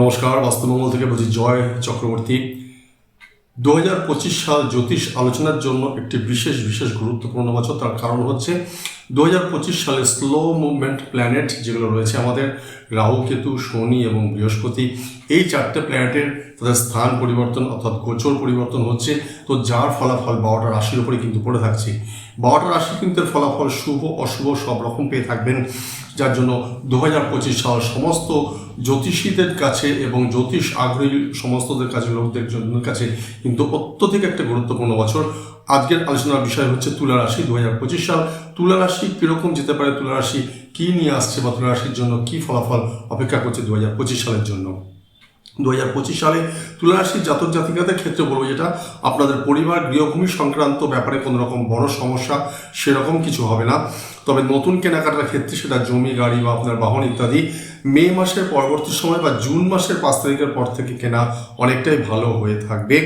নমস্কার, বাস্তুমঙ্গল থেকে বলছি জয় চক্রবর্তী। দু হাজার পঁচিশ সাল জ্যোতিষ আলোচনার জন্য একটি বিশেষ বিশেষ গুরুত্বপূর্ণ বছর। তার কারণ হচ্ছে দু হাজার পঁচিশ সালে স্লো মুভমেন্ট প্ল্যানেট যেগুলো রয়েছে আমাদের, রাহু, কেতু, শনি এবং বৃহস্পতি, এই চারটে প্ল্যানেটের তাদের স্থান পরিবর্তন অর্থাৎ গোচর পরিবর্তন হচ্ছে। তো যার ফলাফল বারোটা রাশির উপরে কিন্তু পড়ে থাকছে। বারোটা রাশি কিন্তু ফলাফল শুভ, অশুভ, সব রকম পেয়ে থাকবেন। যার জন্য দু হাজার পঁচিশ সাল সমস্ত জ্যোতিষীদের কাছে এবং জ্যোতিষ আগ্রহী সমস্তদের কাছে, লোকদের জন্য কাছে কিন্তু অত্যধিক একটা গুরুত্বপূর্ণ বছর। আজকের আলোচনার বিষয় হচ্ছে তুলা রাশি দু হাজার পঁচিশ সাল। তুলা রাশি কীরকম যেতে পারে? তুলা রাশি কী নিয়ে আসছে বা তুলা রাশির জন্য কী ফলাফল অপেক্ষা করছে দু হাজার পঁচিশ সালের জন্য? দু হাজার পঁচিশ সালে তুলারাশির জাতক জাতিকাদের ক্ষেত্রে বলব যেটা, আপনাদের পরিবার, গৃহভূমি সংক্রান্ত ব্যাপারে কোনো রকম বড় সমস্যা সেরকম কিছু হবে না। তবে নতুন কেনাকাটার ক্ষেত্রে সেটা জমি, গাড়ি বা আপনার বাহন ইত্যাদি, মে মাসের পরবর্তী সময় বা জুন মাসের পাঁচ তারিখের পর থেকে কেনা অনেকটাই ভালো হয়ে থাকবে।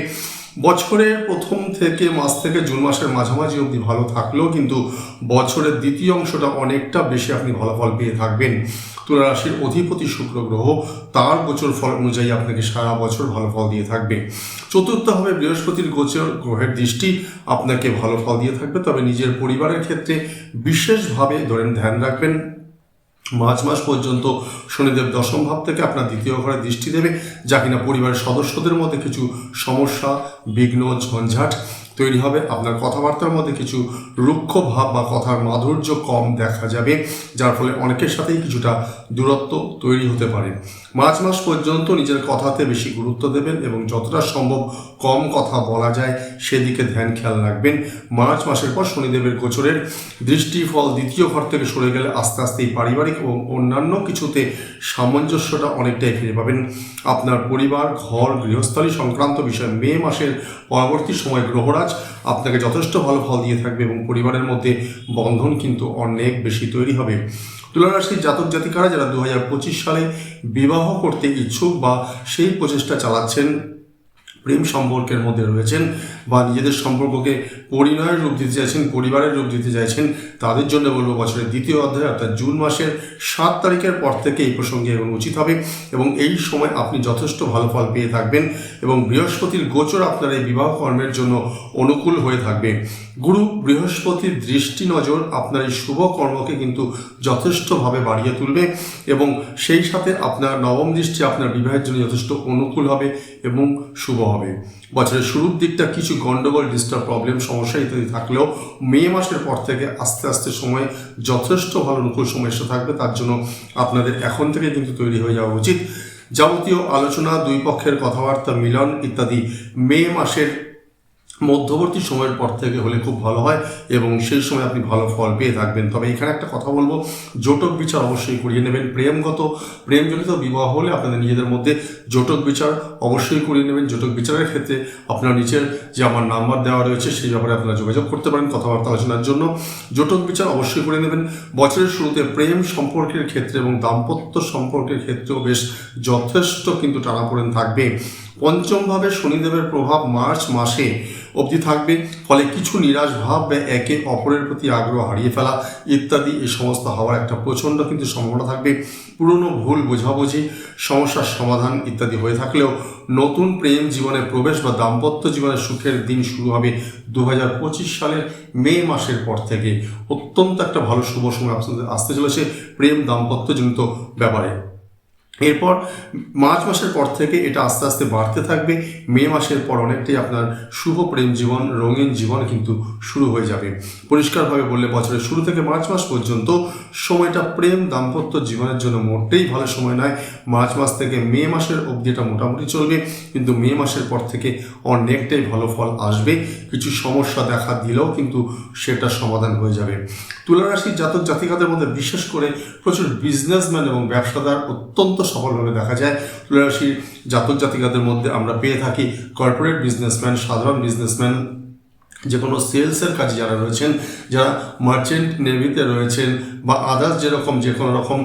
বছরের প্রথম থেকে মাস থেকে জুন মাসের মাঝামাঝি অবধি ভালো থাকলেও কিন্তু বছরের দ্বিতীয় অংশটা অনেকটা বেশি আপনি ফলাফল পেয়ে থাকবেন। তুলা রাশির অধিপতি শুক্র গ্রহ, তার গোচর ফল অনুযায়ী আপনাকে সারা বছর ভালো ফল দিয়ে থাকবে। চতুর্থ হবে বৃহস্পতির গোচর, গ্রহের দৃষ্টি আপনাকে ভালো ফল দিয়ে থাকবে। তবে নিজের পরিবারের ক্ষেত্রে বিশেষভাবে ধরেন ধ্যান রাখবেন। মার্চ মাস পর্যন্ত শনিদেব দশম ভাব থেকে আপনার দ্বিতীয় ঘরে দৃষ্টি দেবে। যা কিনা পরিবারের সদস্যদের মধ্যে কিছু সমস্যা, বিঘ্ন, ঝঞ্ঝাট তৈরি হবে। আপনার কথাবার্তার মধ্যে কিছু রুক্ষ ভাব বা কথার মাধুর্য কম দেখা যাবে, যার ফলে অনেকের সাথেই কিছুটা দূরত্ব তৈরি হতে পারে। মার্চ মাস পর্যন্ত নিজের কথাতে বেশি গুরুত্ব দেবেন এবং যতটা সম্ভব কম কথা বলা যায়, সেদিকে ধ্যান খেয়াল রাখবেন। মার্চ মাসের পর শনিদেবের গোচরের দৃষ্টি ফল দ্বিতীয় ঘর থেকে সরে গেলে আস্তে আস্তে এই পারিবারিক এবং অন্যান্য কিছুতে সামঞ্জস্যটা অনেকটাই ফিরে পাবেন। আপনার পরিবার, ঘর, গৃহস্থলী সংক্রান্ত বিষয়ে মে মাসের পরবর্তী সময় গ্রহরাজ আপনাকে যথেষ্ট ভালো ফল দিয়ে থাকবে এবং পরিবারের মধ্যে বন্ধন কিন্তু অনেক বেশি তৈরি হবে। তুলারাশির জাতক জাতিকারা যারা দু হাজার পঁচিশ সালে বিবাহ করতে ইচ্ছুক বা সেই প্রচেষ্টা চালাচ্ছেন প্রেম সম্পর্কের মধ্যে রয়েছেন বা নিজেদের সম্পর্ককে পরিণয়ের রূপ দিতে চাইছেন, পরিবারের রূপ দিতে চাইছেন, তাদের জন্য বলব বছরের দ্বিতীয় অধ্যায় অর্থাৎ জুন মাসের সাত তারিখের পর থেকে এই প্রসঙ্গে এবং উচিত হবে এবং এই সময় আপনি যথেষ্ট ভালো ফল পেয়ে থাকবেন এবং বৃহস্পতির গোচর আপনার এই বিবাহ কর্মের জন্য অনুকূল হয়ে থাকবে। গুরু, বৃহস্পতির দৃষ্টি নজর আপনার এই শুভ কর্মকে কিন্তু যথেষ্টভাবে বাড়িয়ে তুলবে এবং সেই সাথে আপনার নবম দৃষ্টি আপনার বিবাহের জন্য যথেষ্ট অনুকূল হবে এবং শুভ হবে। বছরের শুরুর দিকটা কিছু গণ্ডগোল ডিস্টার্ব প্রবলেম সমস্যা ইত্যাদি থাকলেও মে মাসের পর থেকে আস্তে আস্তে সময় যথেষ্ট ভালো অনুকূল সমস্যা থাকবে। তার জন্য আপনাদের এখন থেকে কিন্তু তৈরি হয়ে যাওয়া উচিত। যাবতীয় আলোচনা, দুই পক্ষের কথাবার্তা, মিলন ইত্যাদি মে মাসের মধ্যবর্তী সময়ের পর থেকে হলে খুব ভালো হয় এবং সেই সময় আপনি ভালো ফল পেয়ে থাকবেন। তবে এখানে একটা কথা বলব, জোটক বিচার অবশ্যই করিয়ে নেবেন। প্রেমগত, প্রেমজনিত বিবাহ হলে আপনাদের নিজেদের মধ্যে জোটক বিচার অবশ্যই করিয়ে নেবেন। জোটক বিচারের ক্ষেত্রে আপনার নিচের যে আমার নাম্বার দেওয়া রয়েছে, সেই ব্যাপারে আপনারা যোগাযোগ করতে পারেন কথাবার্তা আলোচনার জন্য। জোটক বিচার অবশ্যই করে নেবেন। বছরের শুরুতে প্রেম সম্পর্কের ক্ষেত্রে এবং দাম্পত্য সম্পর্কের ক্ষেত্রেও বেশ যথেষ্ট কিন্তু টানাপোড়েন থাকবে। পঞ্চমভাবে শনিদেবের প্রভাব মার্চ মাসে অবধি থাকবে, ফলে কিছু নিরাশ ভাব বা একে অপরের প্রতি আগ্রহ হারিয়ে ফেলা ইত্যাদি এই সমস্ত হওয়ার একটা প্রচণ্ড কিন্তু সম্ভাবনা থাকবে। পুরনো ভুল বোঝাবুঝি, সমস্যার সমাধান ইত্যাদি হয়ে থাকলেও নতুন প্রেম জীবনে প্রবেশ বা দাম্পত্য জীবনের সুখের দিন শুরু হবে দু হাজার পঁচিশ সালের মে মাসের পর থেকে। অত্যন্ত একটা ভালো শুভ সময় আসতে চলেছে প্রেম দাম্পত্যজনিত ব্যাপারে। এরপর মার্চ মাসের পর থেকে এটা আস্তে আস্তে বাড়তে থাকবে। মে মাসের পর অনেকটাই আপনার শুভ প্রেম জীবন, রঙিন জীবন কিন্তু শুরু হয়ে যাবে। পরিষ্কারভাবে বললে বছরের শুরু থেকে মার্চ মাস পর্যন্ত সময়টা প্রেম, দাম্পত্য জীবনের জন্য মোটেই ভালো সময় নয়। মার্চ মাস থেকে মে মাসের অবধি এটা মোটামুটি চলবে। কিন্তু মে মাসের পর থেকে অনেকটাই ভালো ফল আসবে। কিছু সমস্যা দেখা দিলেও কিন্তু সেটা সমাধান হয়ে যাবে। তুলারাশির জাতক জাতিকাদের মধ্যে বিশেষ করে প্রচুর বিজনেসম্যান এবং ব্যবসাদার অত্যন্ত সফলভাবে দেখা যায়। তুলারাশির জাতক জাতিকাদের মধ্যে আমরা পেয়ে থাকি কর্পোরেট বিজনেসম্যান সাধারণ বিজনেসম্যান যে কোনো সেলসের কাজে যারা রয়েছেন, যারা মার্চেন্ট নেভিতে রয়েছেন বা আদার্স যেরকম যে কোনো রকম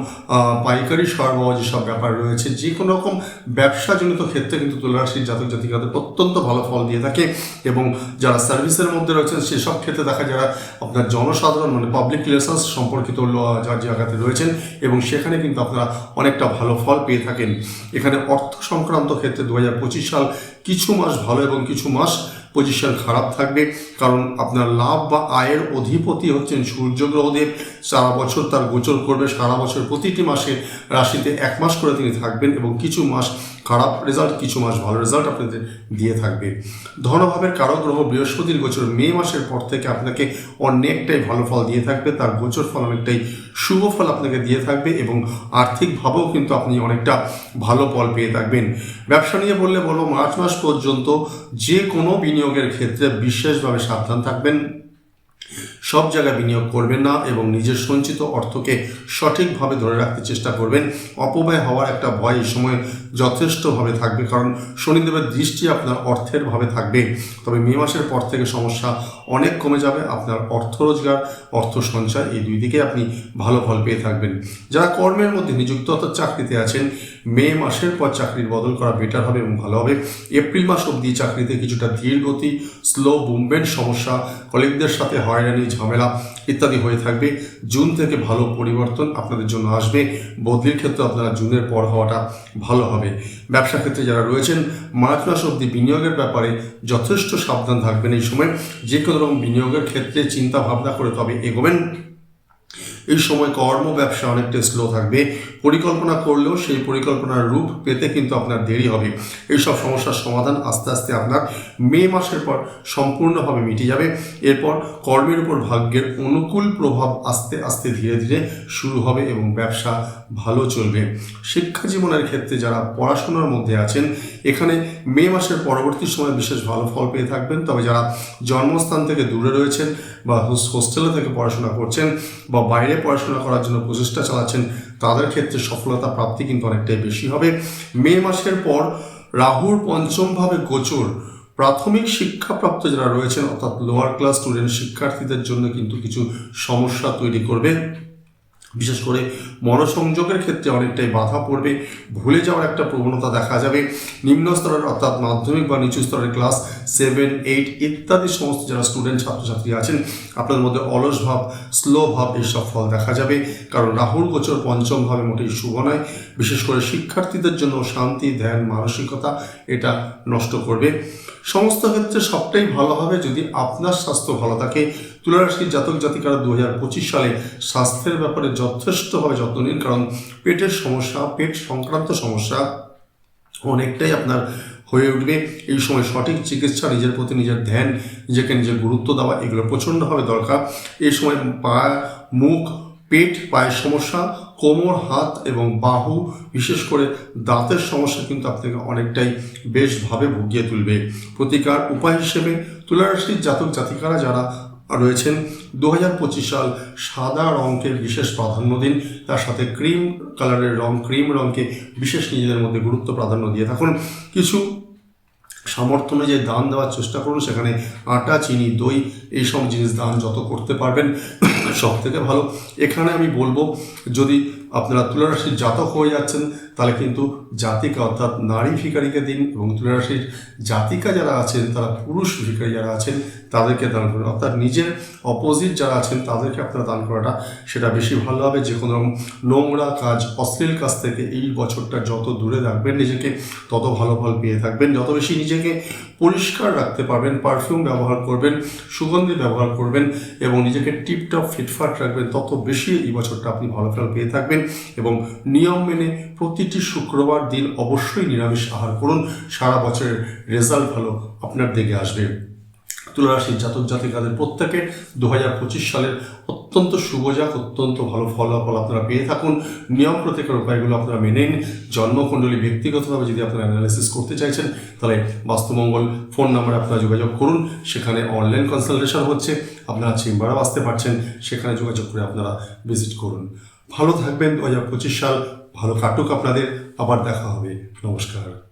পাইকারি সরবরাহ যেসব ব্যাপার রয়েছে, যে কোনো রকম ব্যবসাজনিত ক্ষেত্রে কিন্তু তুলারাশির জাতক জাতিকাদের অত্যন্ত ভালো ফল দিয়ে থাকে এবং যারা সার্ভিসের মধ্যে রয়েছেন, সেসব ক্ষেত্রে দেখা যারা আপনার জনসাধারণ মানে পাবলিক রিলেশনস সম্পর্কিত যার জায়গাতে রয়েছেন এবং সেখানে কিন্তু আপনারা অনেকটা ভালো ফল পেয়ে থাকেন। এখানে অর্থ সংক্রান্ত ক্ষেত্রে দু হাজার পঁচিশ সাল কিছু মাস ভালো এবং কিছু মাস পজিশন খারাপ থাকবে, কারণ আপনার লাভ বা আয়ের অধিপতি হচ্ছেন সূর্য গ্রহদেব। সারা বছর তার গোচর করবে সারা বছর প্রতিটি মাসে রাশিতে এক মাস করে তিনি থাকবেন এবং কিছু মাস খারাপ রেজাল্ট কিছু মাস ভালো রেজাল্ট আপনাদের দিয়ে থাকবে। ধনভাবের কারও গ্রহ বৃহস্পতির গোচর মে মাসের পর থেকে আপনাকে অনেকটাই ভালো ফল দিয়ে থাকবে। তার গোচর ফল অনেকটাই শুভ ফল আপনাকে দিয়ে থাকবে এবং আর্থিকভাবেও কিন্তু আপনি অনেকটা ভালো ফল পেয়ে থাকবেন। ব্যবসা নিয়ে বললে বলব মার্চ মাস পর্যন্ত যে কোনো বিনিয়োগের ক্ষেত্রে বিশেষভাবে সাবধান থাকবেন। সব জায়গায় বিনিয়োগ করবেন না এবং নিজের সঞ্চিত অর্থকে সঠিকভাবে ধরে রাখতে চেষ্টা করবেন। অপব্যয় হওয়ার একটা ভয় এই সময় যথেষ্টভাবে থাকবে, কারণ শনিদেবের দৃষ্টি আপনার অর্থের ভাবে থাকবে। তবে মে মাসের পর থেকে সমস্যা অনেক কমে যাবে, আপনার অর্থ রোজগার, অর্থ সঞ্চয় এই দুই দিকে আপনি ভালো ফল পেয়ে থাকবেন। যারা কর্মের মধ্যে নিযুক্ত অর্থাৎ চাকরিতে আছেন, মে মাসের পর চাকরির বদল করা বেটার হবে এবং ভালো হবে। এপ্রিল মাস অবধি চাকরিতে কিছুটা ধীর গতি স্লো মুভমেন্ট সমস্যা কলিগদের সাথে হয়রানি ঝামেলা ইত্যাদি হয়ে থাকবে। জুন থেকে ভালো পরিবর্তন আপনাদের জন্য আসবে। বদলির ক্ষেত্রে আপনারা জুনের পর হওয়াটা ভালো হবে। ব্যবসা ক্ষেত্রে যারা রয়েছেন মার্চ মাস অবধি বিনিয়োগের ব্যাপারে যথেষ্ট সাবধান থাকবেন এই সময়। যে কোনো রকম বিনিয়োগের ক্ষেত্রে চিন্তা ভাবনা করে তবে এগোবেন। এই সময় কর্ম ব্যবসা অনেকটা স্লো থাকবে। পরিকল্পনা করলেও সেই পরিকল্পনার রূপ পেতে কিন্তু আপনার দেরি হবে। এইসব সমস্যার সমাধান আস্তে আস্তে আপনার মে মাসের পর সম্পূর্ণভাবে মিটে যাবে। এরপর কর্মের উপর ভাগ্যের অনুকূল প্রভাব আস্তে আস্তে ধীরে ধীরে শুরু হবে এবং ব্যবসা ভালো চলবে। শিক্ষা জীবনের ক্ষেত্রে যারা পড়াশোনার মধ্যে আছেন, এখানে মে মাসের পরবর্তী সময় বিশেষ ভালো ফল পেয়ে থাকবেন। তবে যারা জন্মস্থান থেকে দূরে রয়েছেন বা হোস্টেলে থেকে পড়াশোনা করছেন বা বাইরে পড়াশোনা করার জন্য প্রচেষ্টা চালাচ্ছেন, তাদের ক্ষেত্রে সফলতা প্রাপ্তি কিন্তু অনেকটাই বেশি হবে। মে মাসের পর রাহুর পঞ্চমভাবে গোচর। প্রাথমিক শিক্ষাপ্রাপ্ত যারা রয়েছেন, অর্থাৎ লোয়ার ক্লাস স্টুডেন্ট শিক্ষার্থীদের জন্য কিন্তু কিছু সমস্যা তৈরি করবে। বিশেষ করে মনোসংযোগের ক্ষেত্রে অনেকটাই বাধা পড়বে, ভুলে যাওয়ার একটা প্রবণতা দেখা যাবে। নিম্ন স্তরের অর্থাৎ মাধ্যমিক বা নিচু স্তরের ক্লাস সেভেন, এইট ইত্যাদি সমস্ত যারা স্টুডেন্ট, ছাত্রছাত্রী আছেন, আপনাদের মধ্যে অলস ভাব, স্লো ভাব এইসব ফল দেখা যাবে। কারণ রাহুল গোচর পঞ্চম ভাবে মোটেই শুভ নয়। বিশেষ করে শিক্ষার্থীদের জন্য শান্তি, ধ্যান, মানসিকতা এটা নষ্ট করবে। সমস্ত ক্ষেত্রে সবটাই ভালো হবে যদি আপনার স্বাস্থ্য ভালো থাকে। তুলারাশির জাতক জাতিকারা দু হাজার পঁচিশ সালে স্বাস্থ্যের ব্যাপারে যথেষ্টভাবে যত্ন নিন, কারণ পেটের সমস্যা, পেট সংক্রান্ত সমস্যা অনেকটাই আপনার হয়ে উঠবে। এই সময় সঠিক চিকিৎসা, নিজের প্রতি নিজের ধ্যান, নিজেকে নিজের গুরুত্ব দেওয়া, এগুলো প্রচণ্ডভাবে দরকার। এই সময় পা, মুখ, পেট, পায়ের সমস্যা, কোমর, হাত এবং বাহু, বিশেষ করে দাঁতের সমস্যা কিন্তু আপনাকে অনেকটাই বেশভাবে ভুগিয়ে তুলবে। প্রতিকার উপায় হিসেবে তুলারাশির জাতক জাতিকারা যারা রয়েছেন। দু হাজার পঁচিশ সাল সাদা রঙকে বিশেষ প্রাধান্য দিন। তার সাথে ক্রিম কালারের রং, ক্রিম রঙকে বিশেষ নিজেদের মধ্যে গুরুত্ব প্রাধান্য দিয়ে থাকুন। কিছু সামর্থ্য অনুযায়ী দান দেওয়ার চেষ্টা করুন। সেখানে আটা, চিনি, দই এইসব জিনিস দান যত করতে পারবেন সব থেকে ভালো। এখানে আমি বলব, যদি আপনারা তুলারাশির জাতক হয়ে যাচ্ছেন, তাহলে কিন্তু জাতিকা অর্থাৎ নারী ভিকারীকে দিন এবং তুলারাশির জাতিকা যারা আছেন, তারা পুরুষ ভিকারী যারা আছেন, তাদেরকে দান করুন। অর্থাৎ নিজের অপোজিট যারা আছেন, তাদেরকে আপনারা দান করাটা সেটা বেশি ভালো হবে। যে কোনো রকম নোংরা কাজ, অশ্লীল কাজ থেকে এই বছরটা যত দূরে রাখবেন নিজেকে, তত ভালো ফল পেয়ে থাকবেন। যত বেশি নিজেকে পরিষ্কার রাখতে পারবেন পারফিউম ব্যবহার করবেন, সুগন্ধি ব্যবহার করবেন এবং নিজেকে টিপটপ ফিটফাট রাখবেন, তত বেশি এই বছরটা আপনি ভালো ফল পেয়ে থাকবেন। এবং নিয়ম মেনে প্রতিটি শুক্রবার দিন অবশ্যই নিরামিষ আহার করুন। সারা বছরের রেজাল্ট ভালো আপনার দিকে আসবে। তুলারাশির জাতক জাতিকাদের প্রত্যেকে দু হাজার পঁচিশ সালের অত্যন্ত শুভজাক অত্যন্ত ভালো ফলাফল আপনারা পেয়ে থাকুন। নিয়ম প্রত্যেকের উপায়গুলো আপনারা মেনে নিন। জন্মকুণ্ডলী ব্যক্তিগতভাবে যদি আপনারা অ্যানালাইসিস করতে চাইছেন, তাহলে বাস্তুমঙ্গল ফোন নাম্বারে আপনারা যোগাযোগ করুন। সেখানে অনলাইন কনসালটেশন হচ্ছে। আপনারা চেম্বারও আসতে পারছেন। সেখানে যোগাযোগ করে আপনারা ভিজিট করুন। ভালো থাকবেন। দু হাজার পঁচিশ সাল ভালো কাটুক আপনাদের। আবার দেখা হবে। নমস্কার।